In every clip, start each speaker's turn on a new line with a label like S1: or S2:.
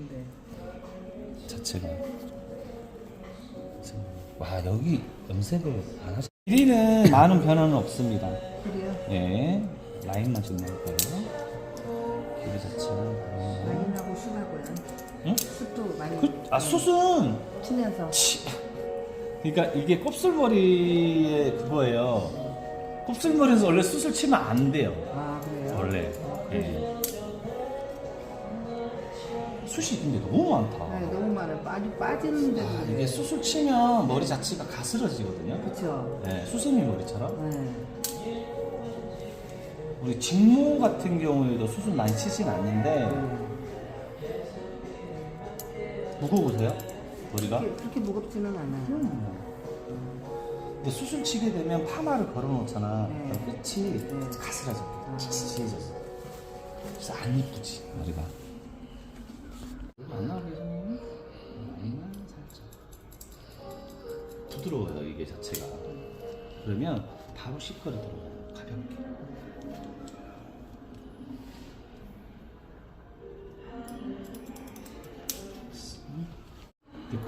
S1: 근데
S2: 자체가 와 여기 염색을 안 하시 길이는 많은 변화는 없습니다
S1: 그래요?
S2: 예 라인만 좀 넣을 거예요 길이 자체는 어.
S1: 라인하고 숱하고요.
S2: 응?
S1: 숱도 많이
S2: 그, 아 숱은
S1: 치면서
S2: 치. 그러니까 이게 곱슬머리의 그거예요 곱슬머리에서 원래 숱을 치면 안 돼요
S1: 아 그래요?
S2: 원래
S1: 어,
S2: 예. 숱이 근데 너무 많다
S1: 네, 너무 많아요. 빠지 빠지는 데도
S2: 아,
S1: 그래요.
S2: 이게 숱을 치면 머리 자체가 가스러지거든요
S1: 그렇죠.
S2: 네, 수세미 머리처럼
S1: 네.
S2: 우리 직모 같은 경우에도 수술 많이 치진 않는데 무거우세요? 머리가?
S1: 그렇게, 그렇게 무겁지는 않아요.
S2: 근데 수술 치게 되면 파마를 걸어놓잖아.
S1: 네.
S2: 그럼 끝이
S1: 네.
S2: 가스라져.
S1: 아.
S2: 칙칙해졌어. 그래서 안 이쁘지 머리가. 안 나오게 좀 라인만 살짝. 부드러워요 이게 자체가. 그러면 바로 시컬이 들어가요 가볍게.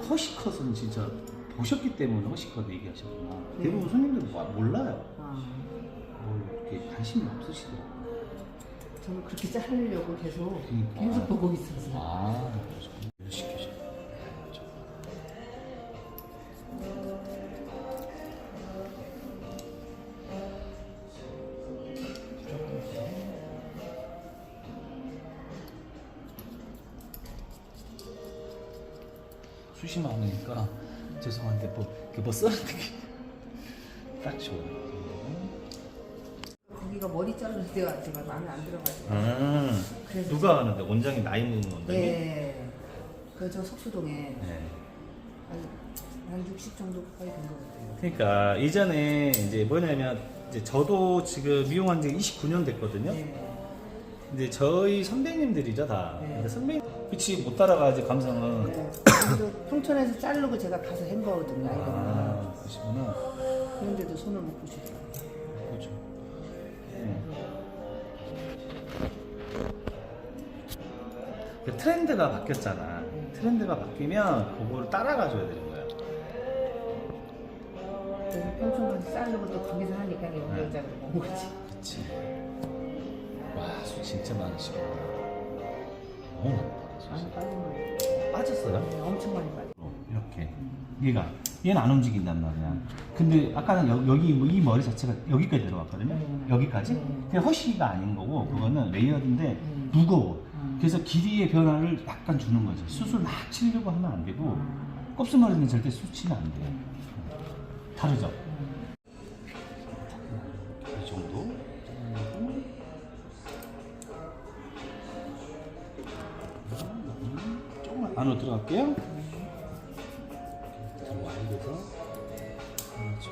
S2: 허시컷은 진짜 보셨기 때문에 허시컷 얘기하셨구나.
S1: 네.
S2: 대부분 손님들은 뭐- 몰라요.
S1: 아,
S2: 뭐 이렇게 관심이 없으시더라고요.
S1: 저는 그렇게 자르려고 계속
S2: 그러니까.
S1: 계속 보고 있었어요.
S2: 아. 시켜줘. 숱이 많으니까 죄송한데 뭐, 그뭐 써는 게딱 좋아요.
S1: 거기가 머리 자르는 데가 제가 마음에 안 들어가지고.
S2: 음,
S1: 그래서
S2: 누가 하는데 원장이 나이 먹는 원장이?
S1: 네. 그저 석수동에
S2: 네.
S1: 한, 한60 정도 가까이 된것 같아요.
S2: 그러니까 이전에 이제 뭐냐면 이제 저도 지금 미용한 지 29년 됐거든요.
S1: 네.
S2: 근데 저희 선배님들이죠 다.
S1: 네.
S2: 근데 선배 그치 못 따라가지 감성은.
S1: 네. 그래도 평촌에서 자르고 제가 가서 한 거거든요.
S2: 아. 그러시구나.
S1: 그런데도 손을 못.
S2: 그렇죠. 그 트렌드가 바뀌었잖아. 트렌드가 바뀌면 그거를 따라가줘야 되는 거야.
S1: 그래서 평촌 가서 자르고 또 거기서 하니까
S2: 네.
S1: 여기 자르고 온 거지.
S2: 그치. 와, 술 진짜 많으시구나. 너무 많다.
S1: 많이
S2: 술.
S1: 빠진 거예요.
S2: 빠졌어요?
S1: 네, 엄청 많이 빠져.
S2: 어, 이렇게 얘가 얘는 안 움직인단 말이야. 근데 아까는 여, 기뭐이 머리 자체가 여기까지 들어갔거든요.
S1: 음.
S2: 여기까지.
S1: 음.
S2: 그냥 허쉬가 아닌 거고 그거는 레이어드인데
S1: 음.
S2: 무거워.
S1: 음.
S2: 그래서 길이의 변화를 약간 주는 거죠. 수술 막 치려고 하면 안 되고
S1: 음.
S2: 곱슬머리는 절대 수치면 안 돼. 다르죠? 이 정도. 조금만 안으로 들어갈게요. 그렇죠.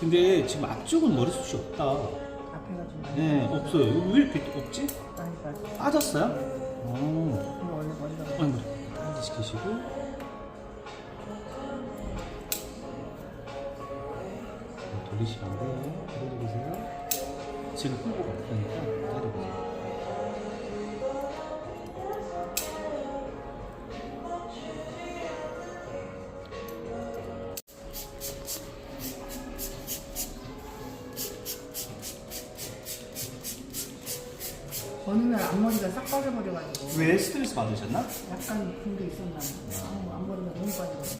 S2: 근데 지금 앞쪽은 머리숱이 없다.
S1: 좀 많이
S2: 네, 없어요. 왜 이렇게 없지?
S1: 빠져.
S2: 빠졌어요? 어.
S1: 그럼 원래 머리가
S2: 한지 시키시고. 돌리시면 안 돼요. 기다려보세요. 지금 끌고 갈 테니까 기다려보세요.
S1: 어느 날 앞머리가 싹 빠져버려가지고
S2: 왜 스트레스 받으셨나?
S1: 약간 그런 게 있었나 봐요. 아, 앞머리가 너무 빠져.